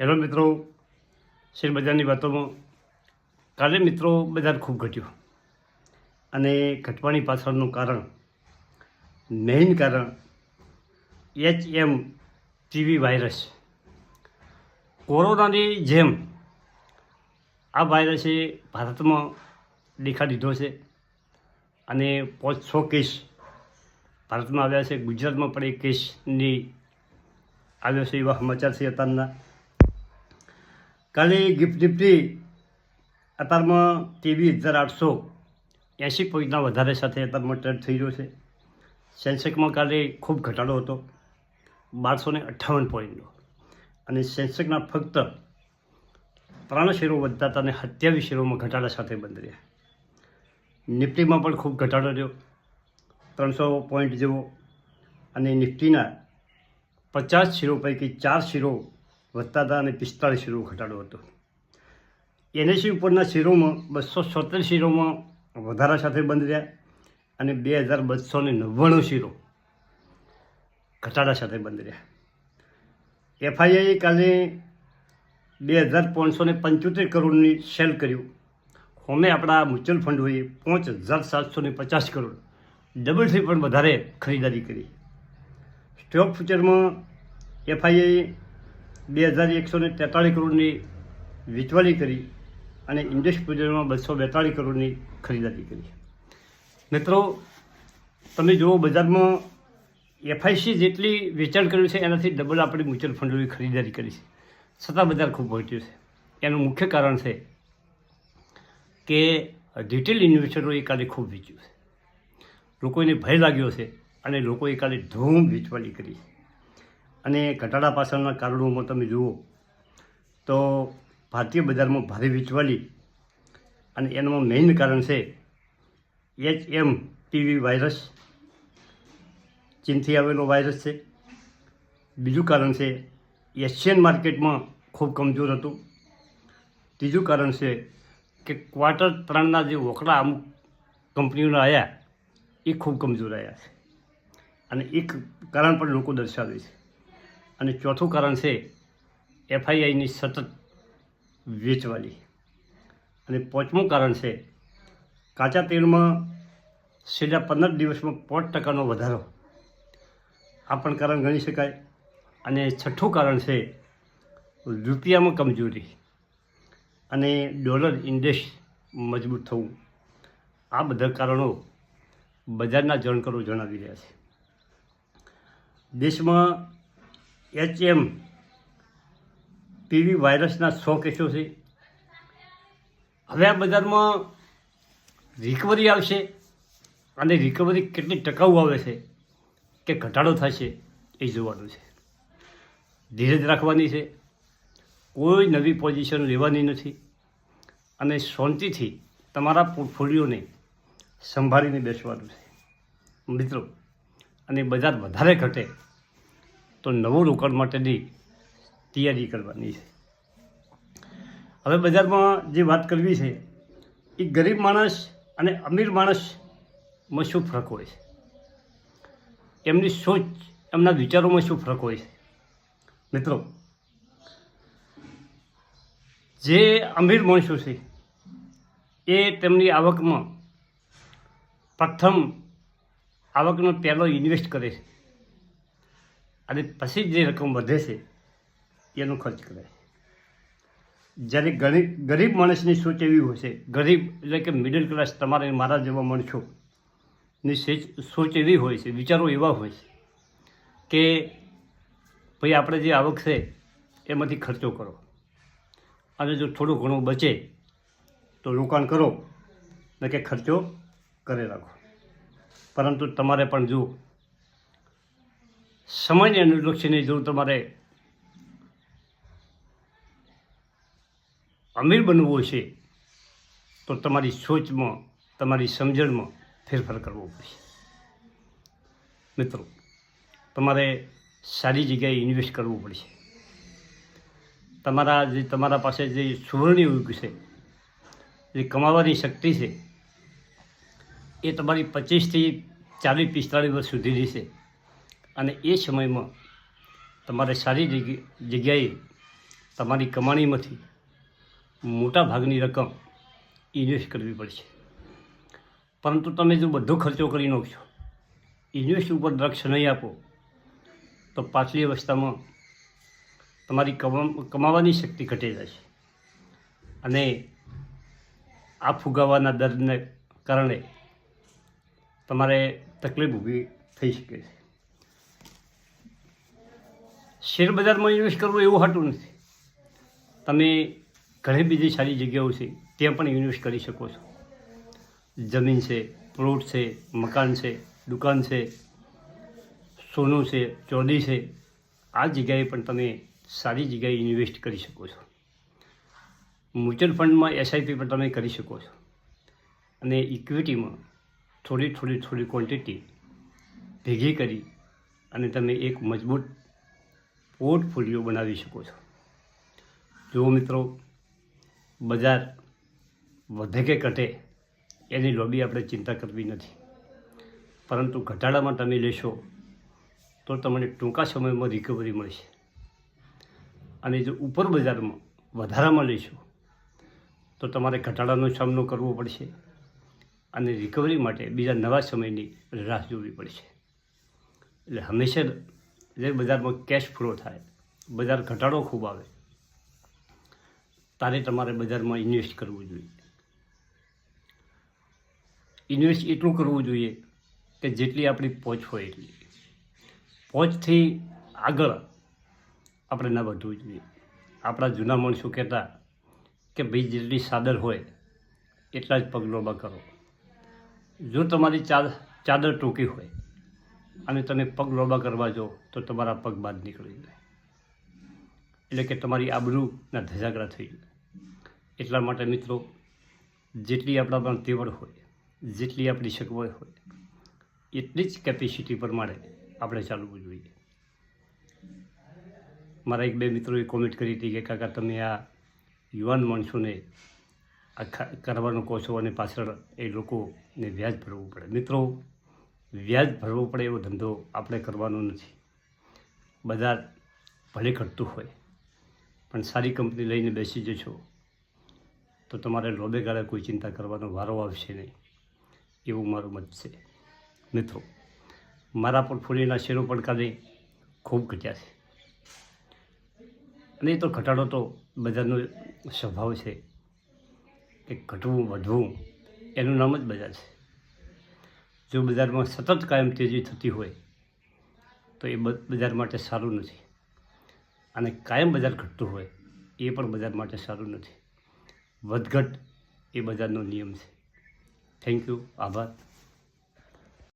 Hello મિત્રો શેરબજારની વાતોમાં. કાલે મિત્રો બજાર ખૂબ ઘટ્યું અને ઘટવાની પાછળનું કારણ મેઇન કારણ એચ એમ ટીવી વાયરસ કોરોનાની જેમ આ વાયરસે ભારતમાં દેખા દીધો છે અને પાંચ છ કેસ ભારતમાં આવ્યા છે, ગુજરાતમાં પણ એક કેસની આવ્યો છે એવા સમાચાર છે અત્યારના. કાલે ગિફ્ટ નિફ્ટી અત્યારમાં ત્રેવીસ હજાર આઠસો એંસી પોઈન્ટના વધારે સાથે અત્યારમાં ટ્રેડ થઈ રહ્યો છે. સેન્સેક્સમાં કાલે ખૂબ ઘટાડો હતો. બારસો ને અઠ્ઠાવન પોઈન્ટનો અને સેન્સેક્સના ફક્ત ત્રણ શેરો વધતા હતા અને સત્યાવીસ શેરોમાં ઘટાડા સાથે બંધ રહ્યા. નિફ્ટીમાં પણ ખૂબ ઘટાડો રહ્યો. ત્રણસો પોઈન્ટ જેવો. અને નિફ્ટીના પચાસ શેરો પૈકી ચાર શેરો વધતા હતા અને પિસ્તાળીસ શીરો ઘટાડો હતો. એનએસી ઉપરના શેરોમાં બસો છોતેર શેરોમાં વધારા સાથે બંધ રહ્યા અને બે હજાર બસો ને નવ્વાણું શેરો ઘટાડા સાથે બંધ રહ્યા. એફઆઈઆઈએ કાલે બે હજાર પાંચસો ને પંચોતેર કરોડની સેલ કર્યું. હોમે આપણા મ્યુચ્યુઅલ ફંડ હોય પાંચ હજાર સાતસો ને પચાસ કરોડ ડબલથી પણ વધારે ખરીદારી કરી. સ્ટોક ફ્યુચરમાં એફઆઈએ બે હજાર એકસો ને તેતાળીસ કરોડની વેચવાલી કરી અને ઇન્ડેક્સ પ્રોજેક્ટમાં બસો બેતાળીસ કરોડની ખરીદારી કરી. મિત્રો, તમે જુઓ, બજારમાં એફઆઈસી જેટલી વેચાણ કર્યું છે, એનાથી ડબલ આપણે મ્યુચ્યુઅલ ફંડોની ખરીદારી કરી છે. છતાં બજાર ખૂબ ઘટ્યું છે. એનું મુખ્ય કારણ છે કે રિટેલ ઇન્વેસ્ટરોએ કાલે ખૂબ વેચ્યું છે. લોકોને ભય લાગ્યો છે અને લોકોએ કાલે ધૂમ વેચવાલી કરી અને ઘટાડા પાછળના કારણોમાં તમે જુઓ તો ભારતીય બજારમાં ભારે વેચવાલી અને એનું મેઇન કારણ છે એચ એમ ટીવી વાયરસ ચીનથી આવેલો વાયરસ છે. બીજું કારણ છે એશિયન માર્કેટમાં ખૂબ કમજોર હતું. ત્રીજું કારણ છે કે ક્વાર્ટર ત્રણના જે વોકડા અમુક કંપનીઓના આવ્યા એ ખૂબ કમજોર આવ્યા છે. અને એક કારણ પણ લોકો દર્શાવે છે. અને ચોથું કારણ છે એફઆઈઆઈની સતત વેચવાલી. અને પાંચમું કારણ છે, કાચા તેલમાં છેલ્લા પંદર દિવસમાં પાંચ ટકાનો વધારો. આ પણ કારણ ગણી શકાય. અને છઠ્ઠું કારણ છે, રૂપિયામાં કમજોરી. અને ડોલર ઇન્ડેક્સ મજબૂત થવું. આ બધા કારણો બજારના જાણકારો જણાવી રહ્યા છે. દેશમાં એચ એમ પીવી વાયરસના સો કેસો છે. હવે આ બજારમાં રિકવરી આવશે અને રિકવરી કેટલી ટકાઉ આવે છે કે ઘટાડો થશે એ જોવાનું છે. ધીરજ રાખવાની છે. કોઈ નવી પોઝિશન લેવાની નથી અને શાંતિથી તમારા પોર્ટફોલિયોને સંભાળીને બેસવાનું છે. મિત્રો, અને બજાર વધારે ઘટે તો નવું રોકાણ માટેની તૈયારી કરવાની છે. હવે બજારમાં જે વાત કરવી છે, એ ગરીબ માણસ અને અમીર માણસમાં શું ફરક હોય છે? એમની સોચ, એમના વિચારોમાં શું ફરક હોય છે? મિત્રો, જે અમીર માણસો છે, એ તેમની આવકમાં પ્રથમ આવકનો પહેલો ઇન્વેસ્ટ કરે છે. અને પછી જે રકમ વધે છે, એનો ખર્ચ કરે. જ્યારે ગરીબ ગરીબ માણસની સોચ એવી હોય છે, ગરીબ એટલે કે મિડલ ક્લાસ તમારે મારા જેવા માણસો ની સોચ એવી હોય છે, વિચારો એવા હોય છે, કે ભાઈ આપણે જે આવક છે, એમાંથી ખર્ચો કરો. અને જો થોડું ઘણું બચે, તો રોકાણ કરો, ને કે ખર્ચો કરી રાખો. પરંતુ તમારે પણ જો સમયને અનુલક્ષીને જો તમારે અમીર બનવું છે, તો તમારી સોચમાં, તમારી સમજણમાં ફેરફાર કરવો પડશે. મિત્રો, તમારે સારી જગ્યાએ ઇન્વેસ્ટ કરવું પડશે. તમારા જે, તમારા પાસે જે સુવર્ણ યુગ છે, જે કમાવાની શક્તિ છે, એ તમારી પચીસથી ચાલીસ પિસ્તાળીસ વર્ષ સુધીની છે અને એ સમયમાં તમારે સારી જગ્યાએ તમારી કમાણીમાંથી મોટા ભાગની રકમ ઇન્વેસ્ટ કરવી પડશે. પરંતુ તમે જો બધો ખર્ચો કરી નાખશો ઇન્વેસ્ટ ઉપર દ્રક્ષ નહીં આપો, તો પાછલી અવસ્થામાં તમારી કમા કમાવાની શક્તિ ઘટી જશે. અને આ ફુગાવાના દર્દને કારણે તમારે તકલીફ ઊભી થઈ શકે છે. શેર બજારમાં ઇન્વેસ્ટ કરવું એવું હાટું નથી. તમે ઘણી બીજી સારી જગ્યાઓ છે, ત્યાં પણ ઇન્વેસ્ટ કરી શકો છો. જમીન છે પ્લોટ છે, મકાન છે, દુકાન છે, સોનું છે ચોડી છે, આ જગ્યાએ પણ તમે સારી જગ્યાએ ઇન્વેસ્ટ કરી શકો છો. મ્યુચ્યુઅલ ફંડમાં એસઆઈપી પણ તમે કરી શકો છો. અને ઇક્વિટીમાં થોડી થોડી થોડી ક્વોન્ટિટી ભેગી કરી અને તમે એક મજબૂત પોર્ટફોલિયો બનાવી શકો છો. જુઓ મિત્રો, બજાર વધે કે ઘટે એની લોબી આપણે ચિંતા કરવી નથી. પરંતુ ઘટાડામાં તમે લેશો તો તમને ટૂંકા સમયમાં રિકવરી મળશે. અને જો ઉપર બજારમાં વધારામાં લેશો તો તમારે ઘટાડાનો સામનો કરવો પડશે અને રિકવરી માટે બીજા નવા સમયની રાહ જોવી પડશે. એટલે હંમેશા જે બજારમાં કેશ ફ્લો થાય. બજાર ઘટાડો ખૂબ આવે. તારે તમારે બજારમાં ઇન્વેસ્ટ કરવું જોઈએ. ઇન્વેસ્ટ એટલું કરવું જોઈએ કે જેટલી આપણી પહોંચ હોય એટલી. પહોંચથી આગળ આપણે ના વધવું જોઈએ. આપણા જૂના માણસો કહેતા કે ભાઈ, જેટલી સાદર હોય, એટલા જ પગલોમાં કરો. જો તમારી ચાદ, ચાદર ટૂંકી હોય અને તમે પગ લોબા કરવા જાઓ, તો તમારા પગ બાદ નીકળી જાય. એટલે કે તમારી આબરૂના ધજાગરા થઈ જાય. એટલા માટે મિત્રો, જેટલી આપણામાં તેવડ હોય, જેટલી આપણી સગવડ હોય, એટલી જ કેપેસિટી પ્રમાણે આપણે ચાલવું જોઈએ. મારા એક બે મિત્રોએ કોમેન્ટ કરી હતી કે, કાકા, તમે આ યુવાન માણસોને આ કરવાનું કહો છો અને પાછળ એ લોકોને વ્યાજ ભરવું પડે. મિત્રો વ્યાજ ભરવું પડે એવો ધંધો આપણે કરવાનો નથી. બજાર ભલે ઘટતું હોય, પણ સારી કંપની લઈને બેસી જશો, તો તમારે લોબે ગાળે કોઈ ચિંતા કરવાનો વારો આવશે નહીં. એવું મારું મત છે. મિત્રો, મારા પોર્ટફોલિયોના શેરો પણ કાલે ખૂબ ઘટ્યા છે. અને એ તો ઘટાડો તો બજારનો સ્વભાવ છે કે ઘટવું વધવું એનું નામ જ બજાર છે. જો બજારમાં સતત કાયમ તેજી થતી હોય, તો એ બજાર માટે સારું નથી. અને કાયમ બજાર ઘટતું હોય, એ પણ બજાર માટે સારું નથી. વધઘટ એ બજારનો નિયમ છે. થેન્ક યુ આભાર.